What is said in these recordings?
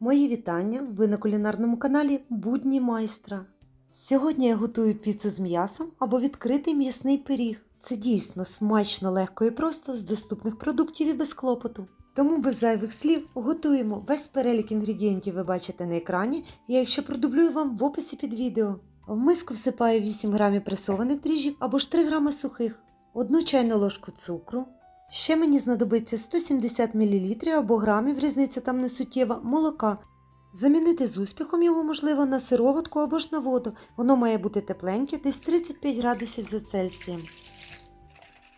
Мої вітання! Ви на кулінарному каналі Будні майстра. Сьогодні я готую піцу з м'ясом або відкритий м'ясний пиріг. Це дійсно смачно, легко і просто з доступних продуктів і без клопоту. Тому без зайвих слів готуємо. Весь перелік інгредієнтів ви бачите на екрані, я їх ще продублюю вам в описі під відео. В миску всипаю 8 грамів пресованих дріжджів або ж 3 грами сухих, 1 чайну ложку цукру. Ще мені знадобиться 170 мл або грамів, різниця там не суттєва, молока. Замінити з успіхом його можливо на сироватку або ж на воду. Воно має бути тепленьке, десь 35 градусів за Цельсієм.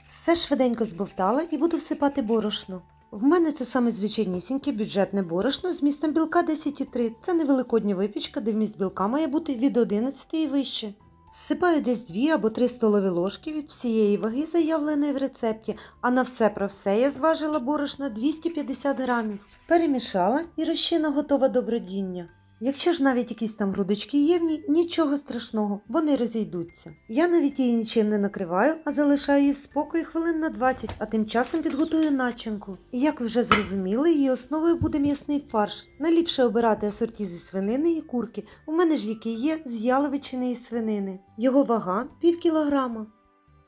Все швиденько збовтала і буду всипати борошно. В мене це саме звичайнісіньке бюджетне борошно з містом білка 10,3. Це невеликодня випічка, де вміст білка має бути від 11 і вище. Всипаю десь 2 або 3 столові ложки від всієї ваги, заявленої в рецепті, а на все про все я зважила борошна 250 грамів. Перемішала і розчина готова до бродіння. Якщо ж навіть якісь там грудочки є в ній, нічого страшного, вони розійдуться. Я навіть її нічим не накриваю, а залишаю її в спокої хвилин на 20, а тим часом підготую начинку. І як ви вже зрозуміли, її основою буде м'ясний фарш. Найліпше обирати асорті зі свинини і курки. У мене ж який є з яловичини і свинини. Його вага пів кілограма.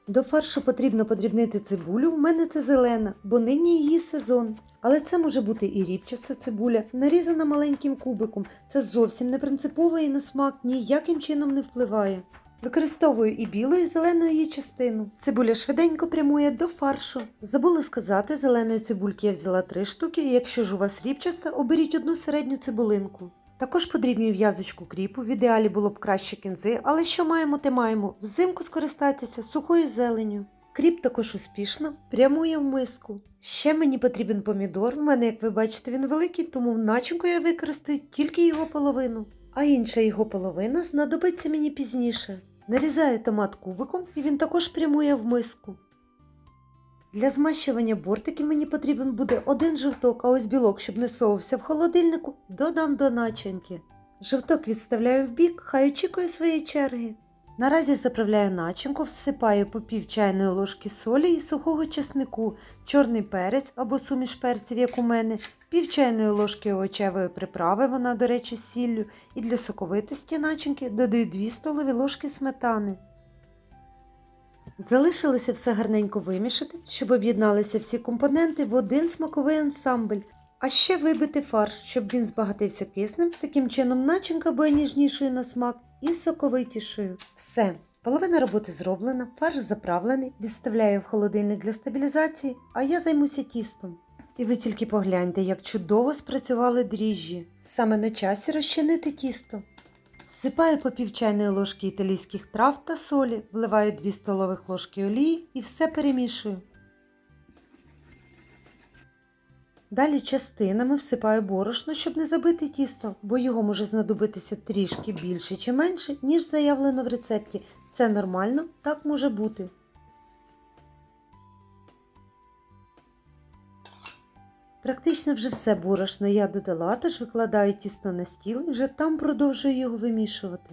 До фаршу потрібно подрібнити цибулю, в мене це зелена, бо нині її сезон. Але це може бути і рібчаста цибуля, нарізана маленьким кубиком. Це зовсім не принципово і на смак ніяким чином не впливає. Використовую і білу, і зелену її частину. Цибуля швиденько прямує до фаршу. Забула сказати, зеленої цибульки я взяла 3 штуки, якщо ж у вас рібчаста, оберіть одну середню цибулинку. Також подрібнюю в'язочку кріпу, в ідеалі було б краще кінзи, але що маємо, те маємо. Взимку скористайтеся сухою зеленю. Кріп також успішно прямує в миску. Ще мені потрібен помідор. В мене, як ви бачите, він великий, тому в начинку я використаю тільки його половину, а інша його половина знадобиться мені пізніше. Нарізаю томат кубиком і він також прямує в миску. Для змащування бортиків мені потрібен буде один жовток, а ось білок, щоб не совався в холодильнику, додам до начинки. Жовток відставляю в бік, хай очікує своєї черги. Наразі заправляю начинку, всипаю по пів чайної ложки солі і сухого чеснику, чорний перець або суміш перців, як у мене, пів чайної ложки овочевої приправи, вона, до речі, з сіллю, і для соковитості начинки додаю 2 столові ложки сметани. Залишилося все гарненько вимішати, щоб об'єдналися всі компоненти в один смаковий ансамбль. А ще вибити фарш, щоб він збагатився киснем, таким чином начинка буде ніжнішою на смак і соковитішою. Все, половина роботи зроблена, фарш заправлений, відставляю в холодильник для стабілізації, а я займуся тістом. І ви тільки погляньте, як чудово спрацювали дріжджі. Саме на часі розчинити тісто. Всипаю по пів чайної ложки італійських трав та солі, вливаю 2 столових ложки олії і все перемішую. Далі частинами всипаю борошно, щоб не забити тісто, бо його може знадобитися трішки більше чи менше, ніж заявлено в рецепті. Це нормально, так може бути. Практично вже все борошно я додала, тож викладаю тісто на стіл і вже там продовжую його вимішувати.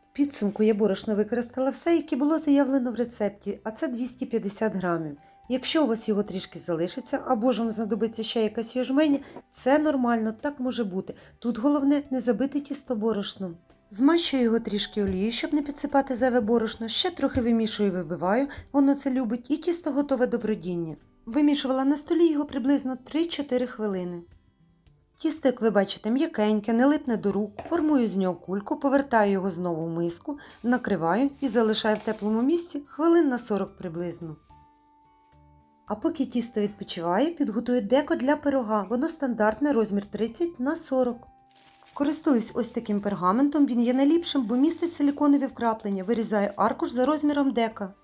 В підсумку я борошно використала все, яке було заявлено в рецепті, а це 250 грамів. Якщо у вас його трішки залишиться, або ж вам знадобиться ще якась йожмені, це нормально, так може бути. Тут головне не забити тісто борошном. Змащую його трішки олією, щоб не підсипати зайве борошно, ще трохи вимішую і вибиваю, воно це любить, і тісто готове до бродіння. Вимішувала на столі його приблизно 3-4 хвилини. Тісто, як ви бачите, м'якеньке, не липне до рук, формую з нього кульку, повертаю його знову в миску, накриваю і залишаю в теплому місці хвилин на 40 приблизно. А поки тісто відпочиває, підготую деко для пирога. Воно стандартне розмір 30 на 40. Користуюсь ось таким пергаментом, він є найліпшим, бо містить силіконові вкраплення. Вирізаю аркуш за розміром дека.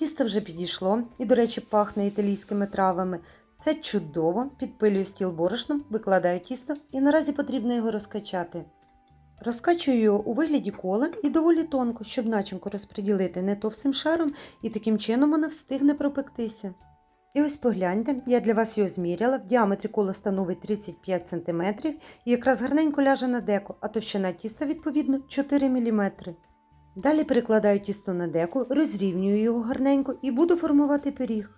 Тісто вже підійшло і, до речі, пахне італійськими травами. Це чудово, підпилюю стіл борошном, викладаю тісто і наразі потрібно його розкачати. Розкачую його у вигляді кола і доволі тонко, щоб начинку розподілити не товстим шаром і таким чином вона встигне пропектися. І ось погляньте, я для вас його зміряла, в діаметрі коло становить 35 см і якраз гарненько ляже на деко, а товщина тіста відповідно 4 мм. Далі перекладаю тісто на деко, розрівнюю його гарненько і буду формувати пиріг.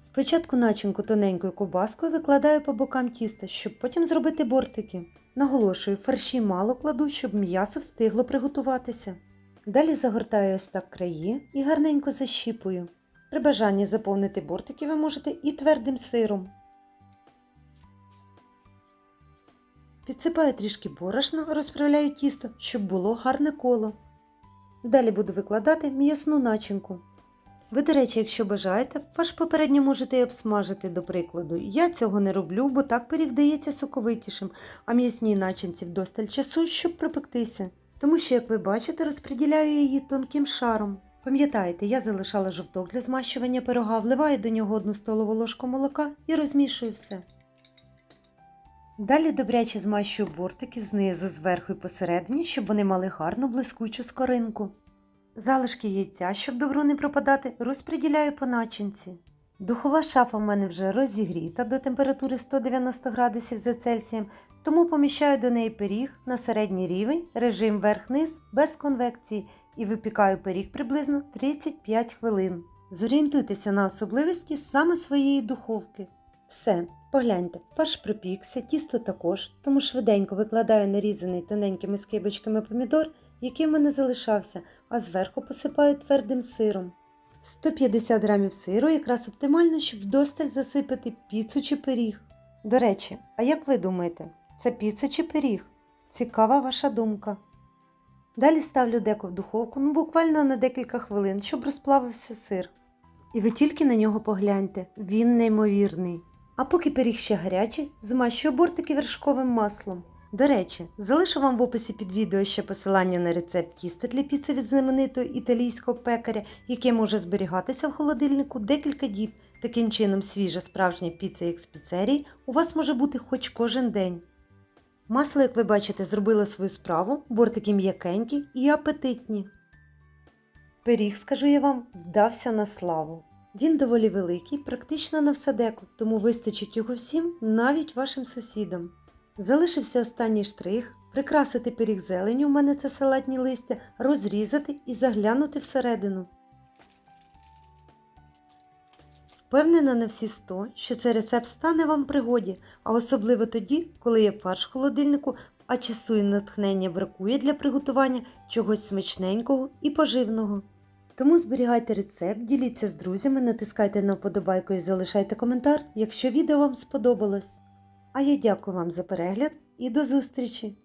Спочатку начинку тоненькою ковбаскою викладаю по бокам тіста, щоб потім зробити бортики. Наголошую, фарші мало кладу, щоб м'ясо встигло приготуватися. Далі загортаю ось так краї і гарненько защіпую. При бажанні заповнити бортики ви можете і твердим сиром. Підсипаю трішки борошна, розправляю тісто, щоб було гарне коло. Далі буду викладати м'ясну начинку. Ви, до речі, якщо бажаєте, фарш попередньо можете і обсмажити, до прикладу. Я цього не роблю, бо так пиріг дається соковитішим, а м'ясній начинці вдосталь часу, щоб пропектися. Тому що, як ви бачите, розподіляю її тонким шаром. Пам'ятаєте, я залишала жовток для змащування пирога, вливаю до нього одну столову ложку молока і розмішую все. Далі добряче змащую бортики знизу, зверху і посередині, щоб вони мали гарну блискучу скоринку. Залишки яйця, щоб добру не пропадати, розподіляю по начинці. Духова шафа в мене вже розігріта до температури 190 градусів за Цельсієм, тому поміщаю до неї пиріг на середній рівень, режим верх-низ без конвекції і випікаю пиріг приблизно 35 хвилин. Зорієнтуйтеся на особливості саме своєї духовки. Все, погляньте, фарш пропікся, тісто також, тому швиденько викладаю нарізаний тоненькими скибочками помідор, який в мене залишався, а зверху посипаю твердим сиром. 150 грамів сиру якраз оптимально, щоб вдосталь засипати піцу чи пиріг. До речі, а як ви думаєте, це піца чи пиріг? Цікава ваша думка. Далі ставлю деко в духовку, ну буквально на декілька хвилин, щоб розплавився сир. І ви тільки на нього погляньте, він неймовірний. А поки пиріг ще гарячий, змащую бортики вершковим маслом. До речі, залишу вам в описі під відео ще посилання на рецепт тіста для піци від знаменитого італійського пекаря, яке може зберігатися в холодильнику декілька діб. Таким чином, свіжа справжня піца як з піцерії у вас може бути хоч кожен день. Масло, як ви бачите, зробило свою справу, бортики м'якенькі і апетитні. Пиріг, скажу я вам, вдався на славу. Він доволі великий, практично на все деко, тому вистачить його всім, навіть вашим сусідам. Залишився останній штрих, прикрасити пиріг зеленю, у мене це салатні листя, розрізати і заглянути всередину. Впевнена на всі 100, що цей рецепт стане вам пригоді, а особливо тоді, коли є фарш в холодильнику, а часу і натхнення бракує для приготування чогось смачненького і поживного. Тому зберігайте рецепт, діліться з друзями, натискайте на вподобайку і залишайте коментар, якщо відео вам сподобалось. А я дякую вам за перегляд і до зустрічі!